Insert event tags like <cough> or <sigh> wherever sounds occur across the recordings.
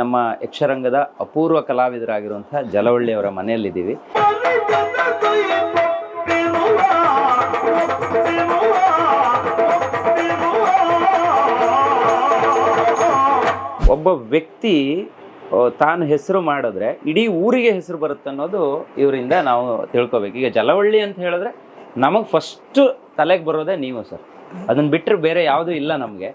ನಮ್ಮ ಯಕ್ಷರಂಗದ ಅಪೂರ್ವ ಕಲಾವಿದರಾಗಿರುವಂತಹ ಜಲವಳ್ಳಿಯವರ ಮನೆಯಲ್ಲಿದ್ದೀವಿ. ಒಬ್ಬ ವ್ಯಕ್ತಿ ತಾನು ಹೆಸರು ಮಾಡಿದ್ರೆ ಇಡೀ ಊರಿಗೆ ಹೆಸರು ಬರುತ್ತೆ ಅನ್ನೋದು ಇವರಿಂದ ನಾವು ತಿಳ್ಕೊಬೇಕು. ಈಗ ಜಲವಳ್ಳಿ ಅಂತ ಹೇಳಿದ್ರೆ ನಮಗೆ ಫಸ್ಟ್ ತಲೆಗೆ ಬರೋದೇ ನೀವು ಸರ್ ಅದನ್ನ ಬಿಟ್ಟರೆ ಬೇರೆ ಯಾವುದೂ ಇಲ್ಲ ನಮಗೆ.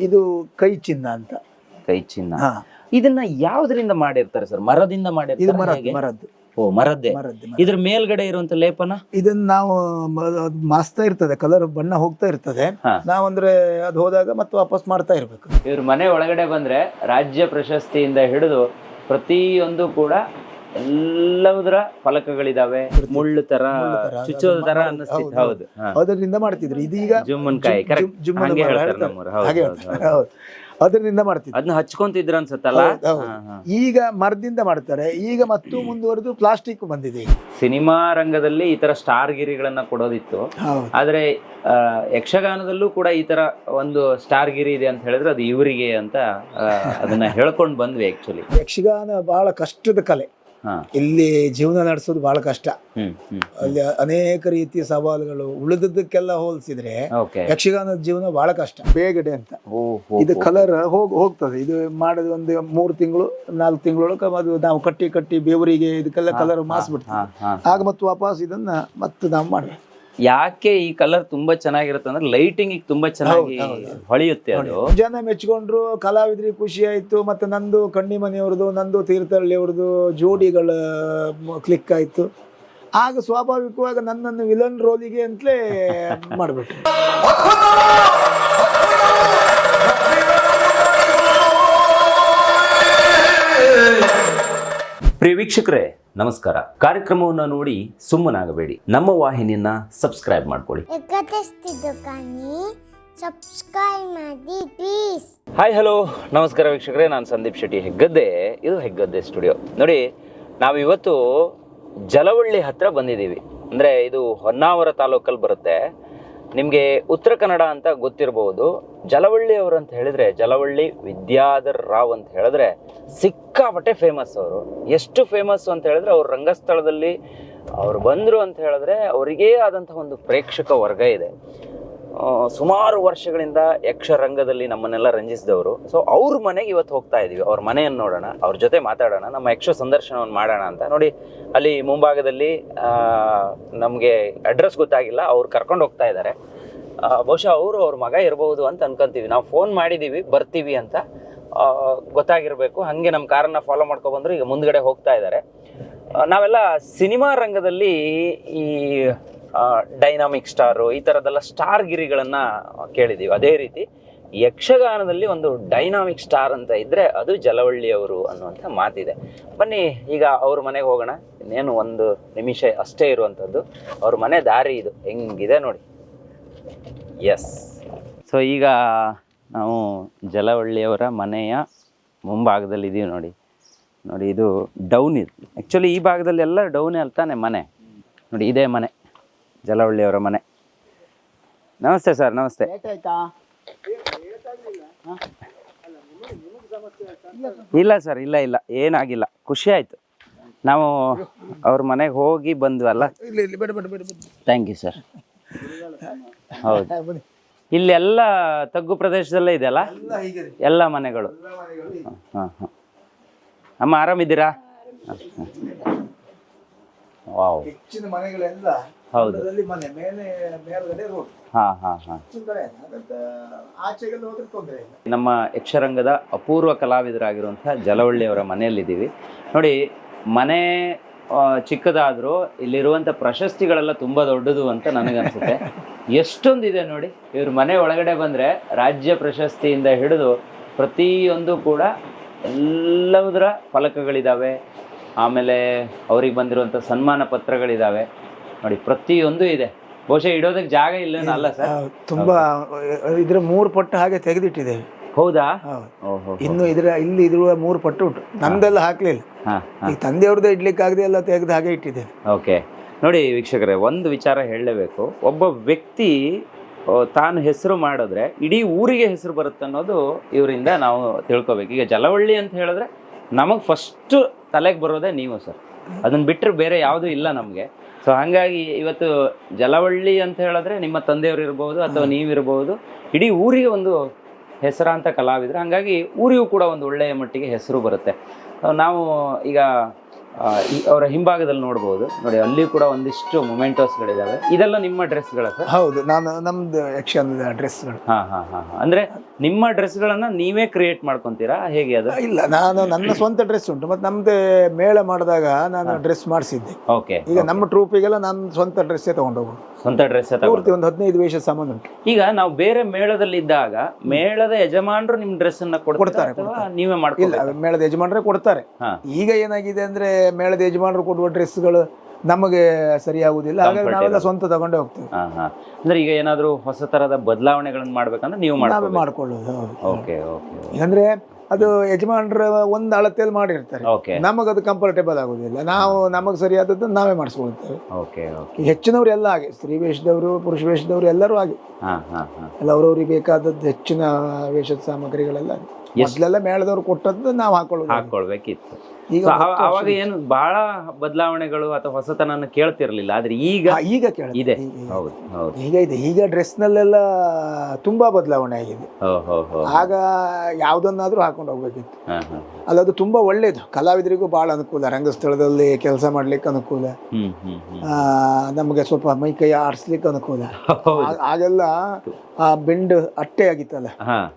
ಇದು ಕೈ ಚಿನ್ನ ಅಂತ. ಕೈ ಚಿನ್ನ. ಇದನ್ನ ಯಾವ್ದ್ರಿಂದ ಮಾಡಿರ್ತಾರೆ ಸರ್? ಮರದಿಂದ ಇದು ಮಾಡಿರ್ತಾರೆ? ಮರದ್ದು. ಓ ಮರದ್ದೇ. ಮರದ್ದು ಮರ. ಇದ್ರ ಮೇಲ್ಗಡೆ ಇರುವಂತ ಲೇಪನ? ಇದನ್ನ ನಾವು ಮ- ಅದ್ ಮಾಸ್ತಾ ಇರ್ತದೆ ಕಲರ್ ಬಣ್ಣ ಹೋಗ್ತಾ ಇರ್ತದೆ. ಹಾ. ನಾವಂದ್ರೆ ಅದು ಹೋದಾಗ ಮತ್ತೆ ವಾಪಸ್ ಮಾಡ್ತಾ ಇರ್ಬೇಕು. ಇವ್ರ ಮನೆ ಒಳಗಡೆ ಬಂದ್ರೆ ರಾಜ್ಯ ಪ್ರಶಸ್ತಿಯಿಂದ ಹಿಡಿದು ಪ್ರತಿಯೊಂದು ಕೂಡ ಎಲ್ಲದರ ಫಲಕಗಳಿದಾವೆ. ಮುಳ್ಳು ತರ ಚುಚ್ಚೋದ ತರ ಅನ್ನಿಸ್ತಿತ್ತು. ಹೌದು, ಅದರಿಂದ ಮಾಡ್ತಿದ್ರು. ಇದೀಗ ಜುಮ್ಮನ್ಕಾಯಿ ಜುಮ್- ಕರೆಕ್ಟ್ ಹಂಗೆ ಹೇಳ್ತಾರೆ. ನಮ್ಮವ್ರು ಹೌದು ಹೌದು. ಅದರಿಂದ ಮಾಡ್ತಿದ್ರು. ಅದನ್ನ ಹಚ್ಕೊಂತಿದ್ರ ಅನ್ಸತ್ತಲ್ಲ. ಈಗ ಮರದಿಂದ ಮಾಡ್ತಾರೆ. ಈಗ ಮತ್ತು ಮುಂದುವರೆದು ಪ್ಲಾಸ್ಟಿಕ್ ಬಂದಿದೆ ಸಿನಿಮಾ ರಂಗದಲ್ಲಿ ಈ ತರ ಸ್ಟಾರ್ ಗಿರಿಗಳನ್ನ ಕೊಡೋದಿತ್ತು ಆದ್ರೆ ಯಕ್ಷಗಾನದಲ್ಲೂ ಕೂಡ ಈ ತರ ಒಂದು ಸ್ಟಾರ್ ಗಿರಿ ಇದೆ ಅಂತ ಹೇಳಿದ್ರೆ ಅದು ಇವರಿಗೆ ಅಂತ ಅದನ್ನ ಹೇಳ್ಕೊಂಡು ಬಂದ್ವಿ ಆಕ್ಚುಲಿ ಯಕ್ಷಗಾನ ಬಹಳ ಕಷ್ಟದ ಕಲೆ. ಇಲ್ಲಿ ಜೀವನ ನಡೆಸೋದು ಬಹಳ ಕಷ್ಟ. ಅಲ್ಲಿ ಅನೇಕ ರೀತಿಯ ಸವಾಲುಗಳು ಉಳಿದದ್ದಕ್ಕೆಲ್ಲ ಹೋಲಿಸಿದ್ರೆ ಯಕ್ಷಗಾನದ ಜೀವನ ಬಹಳ ಕಷ್ಟ. ಬೇಗಡೆ ಅಂತ. ಇದು ಕಲರ್ ಹೋಗಿ ಹೋಗ್ತದೆ. ಇದು ಮಾಡೋದು ಒಂದು ಮೂರು ತಿಂಗಳು ನಾಲ್ಕು ತಿಂಗಳೊಳಗೆ ಅದು ನಾವು ಕಟ್ಟಿ ಕಟ್ಟಿ ಬೇವರಿಗೆ ಇದಕ್ಕೆಲ್ಲ ಕಲರ್ ಮಾಸ್ಬಿಡ್ತೀವಿ. ಆಗ ಮತ್ತೆ ವಾಪಸ್ ಇದನ್ನ ಮತ್ತೆ ನಾವು ಮಾಡ್ಬೇಕು. ಯಾಕೆ ಈ ಕಲರ್ ತುಂಬಾ ಚೆನ್ನಾಗಿರುತ್ತೆ ಅಂದ್ರೆ ಲೈಟಿಂಗ್ ತುಂಬಾ ಚೆನ್ನಾಗಿ. ಹೊಳೆಯುತ್ತೆ ಅದು. ಜನ ಮೆಚ್ಕೊಂಡ್ರು ಕಲಾವಿದ್ರಿಗೆ ಖುಷಿ ಆಯ್ತು ಮತ್ತೆ ನಂದು ಕಣ್ಣಿ ಮನೆಯವ್ರದ್ದು ನಂದು ತೀರ್ಥಹಳ್ಳಿ ಅವ್ರದ್ದು ಜೋಡಿಗಳ ಕ್ಲಿಕ್ ಆಯ್ತು. ಆಗ ಸ್ವಾಭಾವಿಕವಾಗಿ ನನ್ನನ್ನು ವಿಲನ್ ರೋಲಿಗೆ ಅಂತಲೇ ಮಾಡ್ಬೇಕು ಪ್ರಿಯ ವೀಕ್ಷಕರೇ ನಮಸ್ಕಾರ. ಕಾರ್ಯಕ್ರಮವನ್ನು ನೋಡಿ ಸುಮ್ಮನಾಗಬೇಡಿ. ನಮ್ಮ ವಾಹಿನಿಯನ್ನ ಸಬ್ಸ್ಕ್ರೈಬ್ ಮಾಡ್ಕೊಳ್ಳಿ. ಎಕತೆಸ್ತಿದ್ದು ಕಾನಿ ಸಬ್ಸ್ಕ್ರೈಬ್ ಮಾಡಿ ಪ್ಲೀಸ್ ಹಾಯ್ ಹಲೋ ನಮಸ್ಕಾರ ವೀಕ್ಷಕರೇ ನಾನು ಸಂದೀಪ್ ಶೆಟ್ಟಿ ಹೆಗ್ಗದ್ದೆ. ಇದು ಹೆಗ್ಗದ್ದೆ ಸ್ಟುಡಿಯೋ. ನೋಡಿ ನಾವು ಇವತ್ತು ಜಲವಳ್ಳಿ ಹತ್ರ ಬಂದಿದ್ದೀವಿ. ಅಂದರೆ ಇದು ಹೊನ್ನಾವರ ತಾಲೂಕಲ್ಲಿ ಬರುತ್ತೆ. ನಿಮಗೆ ಉತ್ತರ ಕನ್ನಡ ಅಂತ ಗೊತ್ತಿರಬಹುದು ಜಲವಳ್ಳಿ ಅವರು ಅಂತ ಹೇಳಿದ್ರೆ, ಜಲವಳ್ಳಿ ವಿದ್ಯಾಧರ್ ರಾವ್ ಅಂತ ಹೇಳಿದ್ರೆ ಸಿಕ್ಕಾಪಟ್ಟೆ ಫೇಮಸ್ ಅವರು. ಎಷ್ಟು ಫೇಮಸ್ ಅಂತ ಹೇಳಿದ್ರೆ ಅವ್ರ ರಂಗಸ್ಥಳದಲ್ಲಿ ಅವ್ರು ಬಂದರು ಅಂತ ಹೇಳಿದ್ರೆ ಅವರಿಗೇ ಆದಂತಹ ಒಂದು ಪ್ರೇಕ್ಷಕ ವರ್ಗ ಇದೆ. ಸುಮಾರು ವರ್ಷಗಳಿಂದ ಯಕ್ಷರಂಗದಲ್ಲಿ ನಮ್ಮನ್ನೆಲ್ಲ ರಂಜಿಸಿದವರು. ಸೊ ಅವ್ರ ಮನೆಗೆ ಇವತ್ತು ಹೋಗ್ತಾ ಇದೀವಿ. ಅವ್ರ ಮನೆಯನ್ನು ನೋಡೋಣ, ಅವ್ರ ಜೊತೆ ಮಾತಾಡೋಣ, ನಮ್ಮ ಯಕ್ಷ ಸಂದರ್ಶನವನ್ನು ಮಾಡೋಣ ಅಂತ. ನೋಡಿ, ಅಲ್ಲಿ ಮುಂಭಾಗದಲ್ಲಿ ನಮಗೆ ಅಡ್ರೆಸ್ ಗೊತ್ತಾಗಿಲ್ಲ. ಅವ್ರು ಕರ್ಕೊಂಡು ಹೋಗ್ತಾ ಇದ್ದಾರೆ. ಬಹುಶಃ ಅವರು ಅವ್ರ ಮಗ ಇರಬಹುದು ಅಂತ ಅನ್ಕೊಂತೀವಿ. ನಾವು ಫೋನ್ ಮಾಡಿದೀವಿ, ಬರ್ತೀವಿ ಅಂತ. ಗೊತ್ತಾಗಿರ್ಬೇಕು. ಹಾಗೆ ನಮ್ಮ ಕಾರನ್ನ ಫಾಲೋ ಮಾಡ್ಕೊಬಂದ್ರು ಈಗ ಮುಂದ್ಗಡೆ ಹೋಗ್ತಾ ಇದ್ದಾರೆ. ನಾವೆಲ್ಲ ಸಿನಿಮಾ ರಂಗದಲ್ಲಿ ಈ ಡೈನಾಮಿಕ್ ಸ್ಟಾರು ಈ ಥರದ್ದೆಲ್ಲ ಸ್ಟಾರ್ ಗಿರಿಗಳನ್ನ ಕೇಳಿದೀವಿ. ಅದೇ ರೀತಿ ಯಕ್ಷಗಾನದಲ್ಲಿ ಒಂದು ಡೈನಾಮಿಕ್ ಸ್ಟಾರ್ ಅಂತ ಇದ್ರೆ ಅದು ಜಲವಳ್ಳಿಯವರು ಅನ್ನುವಂಥ ಮಾತಿದೆ. ಬನ್ನಿ, ಈಗ ಅವ್ರ ಮನೆಗೆ ಹೋಗೋಣ. ಇನ್ನೇನು ಒಂದು ನಿಮಿಷ ಅಷ್ಟೇ ಇರುವಂಥದ್ದು ಅವ್ರ ಮನೆ ದಾರಿ ಇದು. ಹೆಂಗಿದೆ ನೋಡಿ. ಎಸ್ ಸೊ ಈಗ ನಾವು ಜಲವಳ್ಳಿಯವರ ಮನೆಯ ಮುಂಭಾಗದಲ್ಲಿ ಇದೀವಿ ನೋಡಿ. ನೋಡಿ, ಇದು ಡೌನ್ ಇದು. ಆ್ಯಕ್ಚುಲಿ ಈ ಭಾಗದಲ್ಲಿ ಎಲ್ಲ ಡೌನೇ ಅಲ್ತಾನೆ ಮನೆ. ನೋಡಿ, ಇದೇ ಮನೆ. ಜಲವಳ್ಳಿಯವರ ಮನೆ. ನಮಸ್ತೆ ಸರ್ ನಮಸ್ತೆ. ಇಲ್ಲ ಸರ್ ಇಲ್ಲ ಇಲ್ಲ ಏನಾಗಿಲ್ಲ. ಖುಷಿ ಆಯ್ತು. ನಾವು ಅವ್ರ ಮನೆಗೆ ಹೋಗಿ ಬಂದ್ವಲ್ಲ ಇಲ್ಲಿ ಇಲ್ಲಿ ಬೇಡ ಬೇಡ ಬೇಡ ಬೇಡ. ಥ್ಯಾಂಕ್ ಯು ಸರ್ ಹೌದು. ಇಲ್ಲೆಲ್ಲ ತಗ್ಗು ಪ್ರದೇಶದಲ್ಲೇ ಇದೆಯಲ್ಲ ಎಲ್ಲ ಮನೆಗಳು ಎಲ್ಲ ಮನೆಗಳು. ಹೀಗೆ. ಹಾಂ ಹಾಂ. ಅಮ್ಮ ಆರಾಮಿದ್ದೀರಾ? ವಾವ್. ಹೆಚ್ಚಿನ ಮನೆಗಳೆಲ್ಲ ಹೌದು. ಅದರಲ್ಲಿ ಮನೆ ಮೇಲೆ ಮೇಲ್ಗಡೆ ರೋಡ್ ಹಾಂ ಹಾಂ ಹಾಂ. ತೊಂದರೆ ಇಲ್ಲ. ಅದಕ್ಕೆ ಆಚೆಗೆಲ್ಲ ಹೋದ್ರೆ ತೊಂದರೆ ಇಲ್ಲ. ನಮ್ಮ ಯಕ್ಷರಂಗದ ಅಪೂರ್ವ ಕಲಾವಿದರಾಗಿರುವಂತಹ ಜಲವಳ್ಳಿಯವರ ಮನೆಯಲ್ಲಿದ್ದೀವಿ. ನೋಡಿ ಮನೆ ಆ, ಚಿಕ್ಕದಾದ್ರೂ ಇಲ್ಲಿರುವಂತ ಪ್ರಶಸ್ತಿಗಳೆಲ್ಲ ತುಂಬಾ ದೊಡ್ಡದು ಅಂತ ನನಗನ್ಸುತ್ತೆ. <laughs> ಎಷ್ಟೊಂದಿದೆ ನೋಡಿ ಇವ್ರ ಮನೆ ಒಳಗಡೆ ಬಂದ್ರೆ ರಾಜ್ಯ ಪ್ರಶಸ್ತಿಯಿಂದ ಹಿಡಿದು ಪ್ರತಿಯೊಂದು ಕೂಡ ಎಲ್ಲದರ ಫಲಕಗಳಿದ್ದಾವೆ ಆಮೇಲೆ ಅವ್ರಿಗೆ ಬಂದಿರುವಂಥ ಸನ್ಮಾನ ಪತ್ರಗಳಿದ್ದಾವೆ ನೋಡಿ ಪ್ರತಿಯೊಂದು ಇದೆ. ಬಹುಶಃ ಇಡೋದಕ್ಕೆ ಜಾಗ ಇಲ್ಲ ಅಲ್ಲ ಸರ್. ತುಂಬಾ ಇದ್ರ ಮೂರು ಪಟ್ಟು ಹಾಗೆ ತೆಗೆದಿಟ್ಟಿದ್ದೇವೆ. ಹೌದಾ? ಓಹೋ ಇನ್ನು ಇದ್ರ ಇಲ್ಲಿ ಇದ್ರ ಮೂರು ಪಟ್ಟು ಉಂಟು. ನಂದೆಲ್ಲ ಹಾಕ್ಲಿಲ್ಲ. ಈ ಈಗ ತಂದೆಯವ್ರದ್ದು ಇಡ್ಲಿಕ್ಕೆ ಆಗದೆ ಎಲ್ಲ ತೆಗೆದು ಹಾಗೆ ಇಟ್ಟಿದ್ದೇವೆ. ಓಕೆ. ನೋಡಿ ವೀಕ್ಷಕರೇ ಒಂದು ವಿಚಾರ ಹೇಳಲೇಬೇಕು. ಒಬ್ಬ ವ್ಯಕ್ತಿ ತಾನು ಹೆಸರು ಮಾಡಿದ್ರೆ ಇಡೀ ಊರಿಗೆ ಹೆಸರು ಬರುತ್ತೆ ಅನ್ನೋದು ಇವರಿಂದ ನಾವು ತಿಳ್ಕೊಬೇಕು. ಈಗ ಜಲವಳ್ಳಿ ಅಂತ ಹೇಳಿದ್ರೆ ನಮಗೆ ಫಸ್ಟ್ ತಲೆಗೆ ಬರೋದೇ ನೀವು ಸರ್. ಅದನ್ನ ಬಿಟ್ಟರೆ ಬೇರೆ ಯಾವುದೂ ಇಲ್ಲ ನಮಗೆ. ಸೊ ಹಾಗಾಗಿ ಇವತ್ತು ಜಲವಳ್ಳಿ ಅಂತ ಹೇಳಿದ್ರೆ ನಿಮ್ಮ ತಂದೆಯವರು ಇರಬಹುದು ಅಥವಾ ನೀವಿರಬಹುದು ಇಡೀ ಊರಿಗೆ ಒಂದು ಹೆಸರಾಂತ ಕಲಾವಿದ್ರೆ. ಹಾಗಾಗಿ ಊರಿಗೂ ಕೂಡ ಒಂದು ಒಳ್ಳೆಯ ಮಟ್ಟಿಗೆ ಹೆಸರು ಬರುತ್ತೆ. ನಾವು ಈಗ ಅವರ ಹಿಂಭಾಗದಲ್ಲಿ ನೋಡ್ಬೋದು. ನೋಡಿ ಅಲ್ಲಿ ಕೂಡ ಒಂದಿಷ್ಟು ಮೊಮೆಂಟೋಸ್ಗಳಿದ್ದಾವೆ ಇದೆಲ್ಲ ನಿಮ್ಮ ಡ್ರೆಸ್ಗಳ ಸರ್? ಹೌದು ನಾನು ನಮ್ದು ಯಕ್ಷಗಾನ ಡ್ರೆಸ್ಗಳು ಹಾ ಹಾ ಹಾ ಹಾ. ಅಂದ್ರೆ ನಿಮ್ಮ ಡ್ರೆಸ್ಗಳನ್ನ ನೀವೇ ಕ್ರಿಯೇಟ್ ಮಾಡ್ಕೊಂತೀರಾ? ಹೇಗೆ ಅದು? ಇಲ್ಲ ನಾನು ನನ್ನ ಸ್ವಂತ ಡ್ರೆಸ್ ಉಂಟು ಮತ್ತೆ ನಮ್ದು ಮೇಳ ಮಾಡಿದಾಗ ನಾನು ಡ್ರೆಸ್ ಮಾಡಿಸಿದ್ದೆ. ಓಕೆ ಈಗ ನಮ್ಮ ಟ್ರೂಪಿಗೆಲ್ಲ ನಾನು ಸ್ವಂತ ಡ್ರೆಸ್ಸೇ ತಗೊಂಡೋಗು ಸ್ವಂತ ಡ್ರೆಸ್ ಪೂರ್ತಿ ಒಂದು ಹದಿನೈದು ವೇಷ ಸಾಮಾನು ಉಂಟು. ಈಗ ನಾವು ಬೇರೆ ಮೇಳದಲ್ಲಿ ಇದ್ದಾಗ ಮೇಳದ ಯಜಮಾನರು ನಿಮ್ ಡ್ರೆಸ್ ಅನ್ನ ಕೊಡ್ತಾರೆ ನೀವೇ ಮಾಡ್ಕೊಬೇಕು ಮೇಳದ ಯಜಮಾನರೇ ಕೊಡ್ತಾರೆ. ಈಗ ಏನಾಗಿದೆ ಅಂದ್ರೆ ಮೇಳದ ಯಜಮಾನರು ಕೊಡುವ ಡ್ರೆಸ್ಗಳು ನಮಗೆ ಸರಿಯಾಗುವುದಿಲ್ಲ. ಹಾಗಾಗಿ ನಾವೆಲ್ಲ ಸ್ವಂತ ತಗೊಂಡೇ ಹೋಗ್ತೇವೆ. ಹಾ ಹಾ. ಅಂದ್ರೆ ಈಗ ಏನಾದ್ರು ಹೊಸ ತರದ ಬದಲಾವಣೆಗಳನ್ನು ಮಾಡ್ಬೇಕಂದ್ರೆ ನೀವು ನಾವೇ ಮಾಡ್ಕೊಳ್ಳೋದು ಹೌದು. ಓಕೆ ಓಕೆ ಅಂದ್ರೆ ಅದು ಯಜಮಾನರ ಒಂದು ಅಳತೆಯಲ್ಲಿ ಮಾಡಿರ್ತಾರೆ. ಓಕೆ. ನಮಗದು ಕಂಫರ್ಟೇಬಲ್ ಆಗುದಿಲ್ಲ ನಾವು ನಮಗೆ ಸರಿಯಾದದ್ದು ನಾವೇ ಮಾಡಿಸ್ಕೊಳ್ತೇವೆ. Okay okay. ಹೆಚ್ಚಿನವರು ಎಲ್ಲ ಹಾಗೆ. ಸ್ತ್ರೀ ವೇಷದವರು ಪುರುಷ ವೇಷದವರು ಎಲ್ಲರೂ ಹಾಗೆ. ಹಾ ಹಾ ಹಾ. ಎಲ್ಲ ಅವ್ರವ್ರಿಗೆ ಬೇಕಾದದ್ದು ಹೆಚ್ಚಿನ ವೇಷದ ಸಾಮಗ್ರಿಗಳೆಲ್ಲ ಹಾಗೆ. ಮೊದ್ಲೆಲ್ಲ ಮೇಳದವ್ರು ಕೊಟ್ಟದ್ದು ನಾವು ಹಾಕೊಳ್ಳೋದು ಹಾಕೊಳ್ಬೇಕಿತ್ತು ಈಗ ಅವಾಗ ಏನು ಬಹಳ ಬದಲಾವಣೆಗಳು ಅಥವಾ ಹೊಸತನ ಕೇಳ್ತಿರ್ಲಿಲ್ಲ. ಆದ್ರೆ ಈಗ ಈಗ ಕೇಳ ಇದೆ. ಹೌದು ಹೌದು. ಈಗ ಇದೆ. ಈಗ ಡ್ರೆಸ್ನಲ್ಲೆಲ್ಲ ತುಂಬಾ ಬದಲಾವಣೆ ಆಗಿದೆ. ಆಗ ಯಾವ್ದನ್ನಾದ್ರೂ ಹಾಕೊಂಡು ಹೋಗ್ಬೇಕಿತ್ತು. ಅಲ್ಲ ಅದು ತುಂಬಾ ಒಳ್ಳೇದು. ಕಲಾವಿದರಿಗೂ ಬಹಳ ಅನುಕೂಲ. ರಂಗಸ್ಥಳದಲ್ಲಿ ಕೆಲಸ ಮಾಡ್ಲಿಕ್ಕೆ ಅನುಕೂಲ. ನಮಗೆ ಸ್ವಲ್ಪ ಮೈ ಕೈ ಆಡಿಸ್ಲಿಕ್ಕೆ ಅನುಕೂಲ. ಆಗೆಲ್ಲ ಆ ಬೆಂಡ್ ಅಟ್ಟೆ ಆಗಿತ್ತಲ್ಲ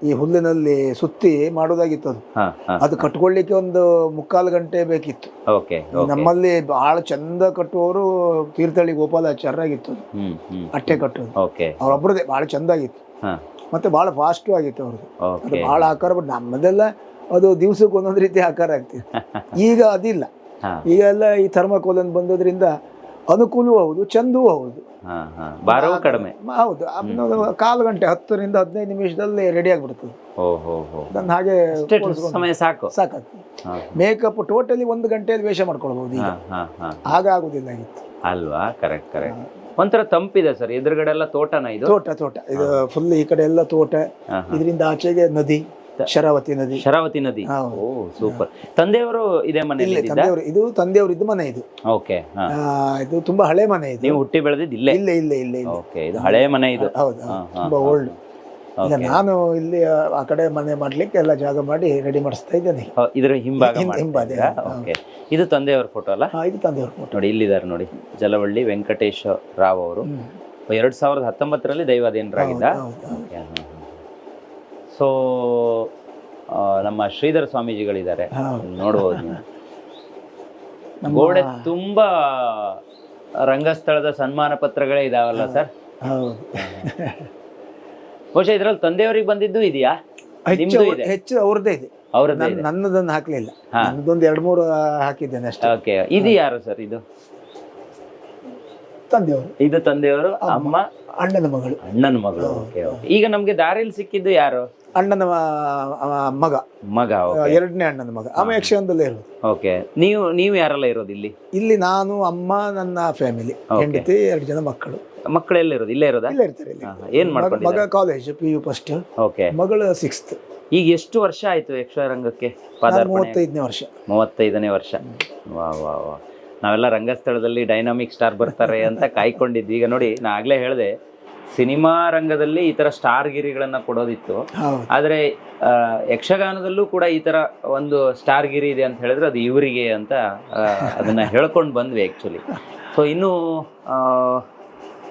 ಈ ಹುಲ್ಲಿನಲ್ಲಿ ಸುತ್ತಿ ಮಾಡೋದಾಗಿತ್ತು ಅದು. ಅದು ಕಟ್ಕೊಳ್ಳಿಕ್ಕೆ ಒಂದು ಮುಕ್ಕಾಲು ಗಂಟೆ ಬೇಕಿತ್ತು. ಓಕೆ ನಮ್ಮಲ್ಲಿ ಬಹಳ ಚಂದ ಕಟ್ಟುವವರು ತೀರ್ಥಹಳ್ಳಿ ಗೋಪಾಲ ಆಗಿತ್ತು ಅಟ್ಟೆ ಕಟ್ಟೋದು ಅವ್ರೊಬ್ಬರದೇ ಬಹಳ ಚಂದ ಆಗಿತ್ತು ಮತ್ತೆ ಬಹಳ ಫಾಸ್ಟು ಆಗಿತ್ತು ಅವ್ರದ್ದು. ಅದು ಬಹಳ ಆಕಾರ ಬಟ್ ನಮ್ಮದೆಲ್ಲ ಅದು ದಿವಸಕ್ಕೆ ಒಂದೊಂದು ರೀತಿ ಆಕಾರ ಆಗ್ತಿತ್ತು. <laughs> ಈಗ ಅದಿಲ್ಲ. ಈಗ ಎಲ್ಲ ಈ ಥರ್ಮಕೋಲನ್ ಬಂದದ್ರಿಂದ ಅನುಕೂಲವೂ ಹೌದು ಚಂದವೂ ಹೌದು. ಹಾ ಹಾ. ಬಾರವು ಕಡಿಮೆ. ಹೌದು. ಕಾಲು ಗಂಟೆ ಹತ್ತರಿಂದ ಹದಿನೈದು ನಿಮಿಷದಲ್ಲಿ ರೆಡಿ ಆಗ್ಬಿಡ್ತದೆ. ಅದನ್ನ ಹಾಗೆ ಸಮಯ ಸಾಕು. ಸಾಕಾಗ್ತದೆ ಮೇಕಪ್ ಟೋಟಲಿ ಒಂದು ಗಂಟೆಯಲ್ಲಿ ವೇಷ ಮಾಡ್ಕೊಳ್ಬಹುದು ಈಗ. ಹಾ ಹಾ ಹಾ. ಆಗ ಆಗುದಿಲ್ಲ ಆಗಿತ್ತು. ಅಲ್ವಾ? ಕರೆಕ್ಟ್ ಕರೆಕ್ಟ್ ಒಂಥರ ತಂಪಿದೆ ಸರ್. ಎದುರುಗಡೆ ಎಲ್ಲ ತೋಟನ ಇದು? ತೋಟ ತೋಟ. ಇದು ಫುಲ್ ಈ ಕಡೆ ಎಲ್ಲ ತೋಟ. ಇದರಿಂದ ಆಚೆಗೆ ನದಿ. ಶರಾವತಿ ನದಿ. ಶರಾವತಿ ನದಿ. Oh super. ತಂದೆಯವರು ಇದೇ ಮನೆಯಲ್ಲಿ ಇದು ತಂದೆಯವರು ಇದು ಮನೆ ಇದು. ಓಕೆ ಇದು ತುಂಬಾ ಹಳೆ ಮನೆ ಇದು. ನೀವು ಹುಟ್ಟಿ ಬೆಳೆದಿದ್ದು ಇಲ್ಲೇ? ಇಲ್ಲೇ ಇಲ್ಲ ಇಲ್ಲ ಇಲ್ಲೇ. ಓಕೆ ಇದು ಹಳೆ ಮನೆ ಇದು. ಹೌದು ತುಂಬಾ ಓಲ್ಡ್ ಈಗ ನಾನು ಇಲ್ಲಿ ಆ, ಕಡೆ ಮನೆ ಮಾಡ್ಲಿಕ್ಕೆ ಎಲ್ಲ ಜಾಗ ಮಾಡಿ ರೆಡಿ ಮಾಡಿಸ್ತಾ ಇದ್ದೇನೆ. ಇದರ ಹಿಂಭಾಗ ಮಾಡಿ ಹಿಂಬದಿ, ಓಕೆ. ಇದು ತಂದೆಯವರ ಫೋಟೋ ಅಲ್ಲ? ಇದು ತಂದೆಯವರ ಫೋಟೋ ನೋಡಿ ಇಲ್ಲಿದ್ದಾರೆ ನೋಡಿ. ಜಲವಳ್ಳಿ ವೆಂಕಟೇಶ ರಾವ್ ಅವರು. ಎರಡ್ ಸಾವಿರದ ಹತ್ತೊಂಬತ್ತರಲ್ಲಿ ದೈವಾಧೀನರಾಗಿದ್ದ? ಸೊ ನಮ್ಮ ಶ್ರೀಧರ ಸ್ವಾಮೀಜಿಗಳಿದ್ದಾರೆ. ನೋಡ್ಬೋದು ನೀವು. ಗೋಡೆ ತುಂಬಾ ರಂಗಸ್ಥಳದ ಸನ್ಮಾನ ಪತ್ರಗಳೇ ಇದಾವಲ್ಲ ಸರ್? ಬಹುಶಃ ಇದ್ರಲ್ಲಿ ತಂದೆಯವರಿಗೆ ಬಂದಿದ್ದು ಇದೆಯಾ? ಹೆಚ್ಚು ನಿಮ್ದು ಇದೆ. ಹೆಚ್ಚು ಅವ್ರದ್ದೇ ಇದೆ. ನನ್ನದೊಂದು ಹಾಕ್ಲಿಲ್ಲ. ನನ್ನದೊಂದು ಎರಡು ಮೂರು ಹಾಕಿದ್ದೇನೆ ಅಷ್ಟೇ. ಓಕೆ. ಇದು ಯಾರು ಸರ್ ಇದು? ತಂದೆಯವರು. ಇದು ತಂದೆಯವರು ಅಮ್ಮ. ಅಣ್ಣನ ಮಗಳು. ಅಣ್ಣನ ಮಗಳು. Okay okay. ಈಗ ನಮ್ಗೆ ದಾರಿಯಲ್ಲಿ ಸಿಕ್ಕಿದ್ದು ಯಾರು? ಅಣ್ಣನ ಮಗ. ಮಗ ಎರಡನೇ ಅಣ್ಣನ ಮಗ. ಅವ ಯಕ್ಷಗಾನದಲ್ಲೇ ಇರೋದು. ಓಕೆ ನೀವು ನೀವು ಯಾರೆಲ್ಲ ಇರೋದು ಇಲ್ಲಿ? ಇಲ್ಲಿ ನಾನು ಅಮ್ಮ ನನ್ನ ಫ್ಯಾಮಿಲಿ ಹೆಂಡತಿ ಎರಡು ಜನ ಮಕ್ಕಳು. ಮಕ್ಕಳೆಲ್ಲ ಇರೋದು? ಇಲ್ಲೇ ಇರೋದಾ? ಇಲ್ಲೇ ಇರ್ತಾರೆ ಇಲ್ಲಿ. ಏನ್ ಮಗ- ಮಗ college P U first okay ಮಗಳು ಸಿಕ್ಸ್ತ್ ಈಗ ಎಷ್ಟು ವರ್ಷ ಆಯ್ತು ಯಕ್ಷರಂಗಕ್ಕೆ ಪದಾರ್ಪಣೆ? ಮೂವತ್ತೈದನೇ ವರ್ಷ. ಮೂವತ್ತೈದನೇ ವರ್ಷ. ವಾ ವಾ ವಾ. ನಾವೆಲ್ಲ ರಂಗಸ್ಥಳದಲ್ಲಿ ಡೈನಾಮಿಕ್ ಸ್ಟಾರ್ ಬರ್ತಾರೆ ಅಂತ ಕಾಯ್ಕೊಂಡಿದ್ವಿ. ಈಗ ನೋಡಿ ನಾ ಆಗ್ಲೇ ಹೇಳಿದೆ ಸಿನಿಮಾ ರಂಗದಲ್ಲಿ ಈ ತರ ಸ್ಟಾರ್ ಗಿರಿಗಳನ್ನ ಕೊಡೋದಿತ್ತು ಆದ್ರೆ ಆ, ಯಕ್ಷಗಾನದಲ್ಲೂ ಕೂಡ ಈ ತರ ಒಂದು ಸ್ಟಾರ್ ಗಿರಿ ಇದೆ ಅಂತ ಹೇಳಿದ್ರೆ ಅದು ಇವರಿಗೆ ಅಂತ ಅದನ್ನ <laughs> ಹೇಳ್ಕೊಂಡು ಬಂದ್ವಿ ಆಕ್ಚುಲಿ ಸೊ ಇನ್ನು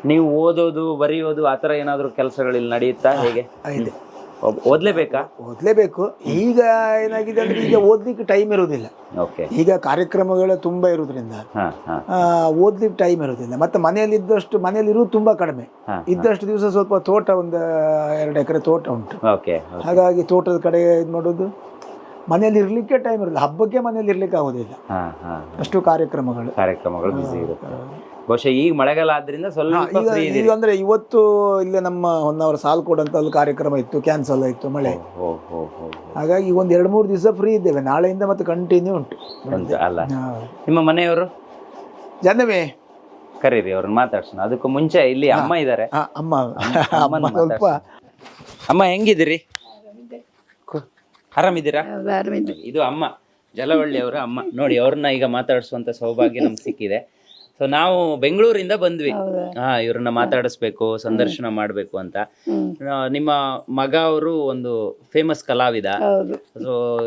ನೀವು ಓದೋದು ಬರೆಯೋದು ಆ ತರ ಏನಾದರೂ ಕೆಲಸಗಳಲ್ಲಿ ನಡೆಯುತ್ತಾ? ಹೇಗೆ? ಓದ್ಲೇಬೇಕಾ? ಓದ್ಲೇಬೇಕು. ಈಗ ಏನಾಗಿದೆ ಅಂದ್ರೆ ಈಗ ಓದ್ಲಿಕ್ಕೆ ಟೈಮ್ ಇರೋದಿಲ್ಲ. ಓಕೆ ಈಗ ಕಾರ್ಯಕ್ರಮಗಳು ತುಂಬಾ ಇರೋದ್ರಿಂದ ಆ, ಓದ್ಲಿಕ್ಕೆ ಟೈಮ್ ಇರೋದಿಲ್ಲ. ಮತ್ತೆ ಮನೆಯಲ್ಲಿ ಇದ್ದಷ್ಟು ಮನೆಯಲ್ಲಿ ಇರುವುದು ತುಂಬಾ ಕಡಿಮೆ. ಇದ್ದಷ್ಟು ದಿವಸ ಸ್ವಲ್ಪ ತೋಟ ಒಂದು ಎರಡು ಎಕರೆ ತೋಟ ಉಂಟು. ಓಕೆ ಹಾಗಾಗಿ ತೋಟದ ಕಡೆ ಇದು ಮಾಡೋದು ಮನೆಯಲ್ಲಿ ಇರ್ಲಿಕ್ಕೆ ಟೈಮ್ ಇರಲ್ಲ ಹಬ್ಬಕ್ಕೆ ಮನೆಯಲ್ಲಿ ಇರ್ಲಿಕ್ಕೆ ಆಗೋದಿಲ್ಲ. ಹಾ ಹಾ. ಅಷ್ಟು ಕಾರ್ಯಕ್ರಮಗಳು. ಕಾರ್ಯಕ್ರಮಗಳು ಬಿಸಿ ಇರುತ್ತೆ. ಬಹುಶಃ ಈಗ ಮಳೆಗಾಲ ಆದ್ರಿಂದ ಸ್ವಲ್ಪ ಈಗ ಫ್ರೀ ಈಗ ಅಂದ್ರೆ ಇವತ್ತು ಇಲ್ಲೇ ನಮ್ಮ ಹೊನ್ನವರ ಸಾಲ್ಕೋಡ್ ಅಂತ ಅಲ್ಲಿ ಕಾರ್ಯಕ್ರಮ ಇತ್ತು ಕ್ಯಾನ್ಸಲ್ ಆಯ್ತು ಮಳೆ. ಹೋ ಹೋ ಹೋ ಹಾಗಾಗಿ ಒಂದ್ ಎರಡು ಮೂರು ದಿವಸ ಫ್ರೀ ಇದ್ದೇವೆ ನಾಳೆಯಿಂದ ಮತ್ತೆ ಕಂಟಿನ್ಯೂ ಉಂಟು. ಅಂತ ಅಲ್ಲ. ಹಾ. ನಿಮ್ಮ ಮನೆಯವರು? ಜನವೇ ಕರೀರಿ ಅವ್ರನ್ನ ಮಾತಾಡ್ಸೋಣ. ಅದಕ್ಕೂ ಮುಂಚೆ ಇಲ್ಲಿ ಅಮ್ಮ ಇದ್ದಾರೆ. ಆ, ಅಮ್ಮ. ಅಮ್ಮ ಸ್ವಲ್ಪ ಅಮ್ಮ ಹೆಂಗಿದ್ದೀರಿ? ಕು- ಆರಾಮಿದ್ದೀರಾ? ಇದು ಅಮ್ಮ ಜಲವಳ್ಳಿ ಅವರ ಅಮ್ಮ. ನೋಡಿ ಅವ್ರನ್ನ ಈಗ ಮಾತಾಡಿಸುವಂತ ಸೌಭಾಗ್ಯ ನಮ್ಗೆ ಸಿಕ್ಕಿದೆ. ಸೊ ನಾವು ಬೆಂಗಳೂರಿಂದ ಬಂದ್ವಿ. ಹಾ ಇವ್ರನ್ನ ಮಾತಾಡಿಸ್ಬೇಕು ಸಂದರ್ಶನ ಮಾಡ್ಬೇಕು ಅಂತ. ಆ, ನಿಮ್ಮ ಮಗ ಅವರು ಒಂದು ಫೇಮಸ್ ಕಲಾವಿದ. ಹೌದು. ಸೊ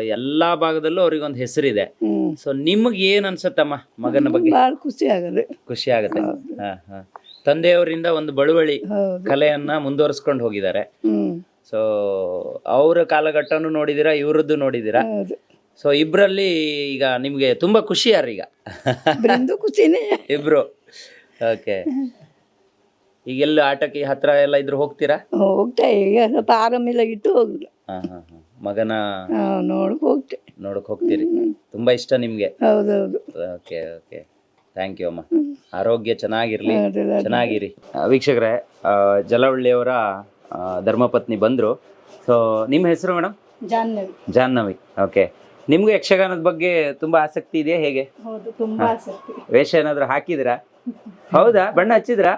ಎಲ್ಲಾ ಭಾಗದಲ್ಲೂ ಅವ್ರಿಗೊಂದು ಹೆಸರಿದೆ. ಹ್ಮ್. ಸೊ ನಿಮ್ಗೆ ಏನ್ ಅನ್ಸತ್ತಮ್ಮ ಮಗನ ಬಗ್ಗೆ? ಭಾಳ ಖುಷಿ ಆಗದೆ. ಖುಷಿ ಆಗುತ್ತೆ. ಹಾ ಹಾ. ತಂದೆಯವರಿಂದ ಒಂದು ಬಳುವಳಿ ಹೌದು. ಕಲೆಯನ್ನ ಮುಂದುವರಿಸ್ಕೊಂಡು ಹೋಗಿದ್ದಾರೆ. ಹ್ಮ್. ಸೊ ಅವರ ಕಾಲಘಟ್ಟನು ನೋಡಿದಿರಾ ಇವ್ರದ್ದು ನೋಡಿದಿರಾ? ಹೌದು. ಸೊ ಇಬ್ರಲ್ಲಿ ಈಗ ನಿಮಗೆ ತುಂಬಾ ಖುಷಿ ಈಗ? ಇಬ್ರಿಂದ ಖುಷಿನೇ. ಇಬ್ರು. ಓಕೆ ಈಗ ಎಲ್ಲ ಆಟಕ್ಕೆ ಹತ್ರ ಎಲ್ಲ ಇದ್ರು ಹೋಗ್ತೀರಾ? ಹೋಗ್ತಾ ಈಗ ಸ್ವಲ್ಪ ಆರಾಮಿಲ್ಲ ಇಟ್ಟು ಹೋಗಿಲ್ಲ ಹಾ ಹಾ ಹಾ. ಮಗನ ನೋಡಕ್ ಹೋಗ್ತೆ. ನೋಡಕ್ ಹೋಗ್ತೀರಿ. ತುಂಬಾ ಇಷ್ಟ ನಿಮ್ಗೆ. ಹೌದೌದು. ಓಕೆ ಓಕೆ ಥ್ಯಾಂಕ್ ಯು ಅಮ್ಮ. ಆರೋಗ್ಯ ಚೆನ್ನಾಗಿರ್ಲಿ. ಚೆನ್ನಾಗಿರಿ. ವೀಕ್ಷಕರೇ ಜಲವಳ್ಳಿಯವರ ಧರ್ಮಪತ್ನಿ ಬಂದ್ರು. ಸೊ ನಿಮ್ಮ ಹೆಸರು ಮೇಡಮ್ ಜಾಹ್ನವಿ. ಜಾಹ್ನವಿ. ಓಕೆ ನಿಮ್ಗೂ ಯಕ್ಷಗಾನದ ಬಗ್ಗೆ ತುಂಬಾ ಆಸಕ್ತಿ ಇದೆಯಾ? ಹೇಗೆ? ಹೌದು ತುಂಬಾ ಆಸಕ್ತಿ. ವೇಷ ಏನಾದ್ರೂ ಹಾಕಿದ್ರಾ ಹೌದಾ? ಬಣ್ಣ ಹಚ್ಚಿದ್ರಾ?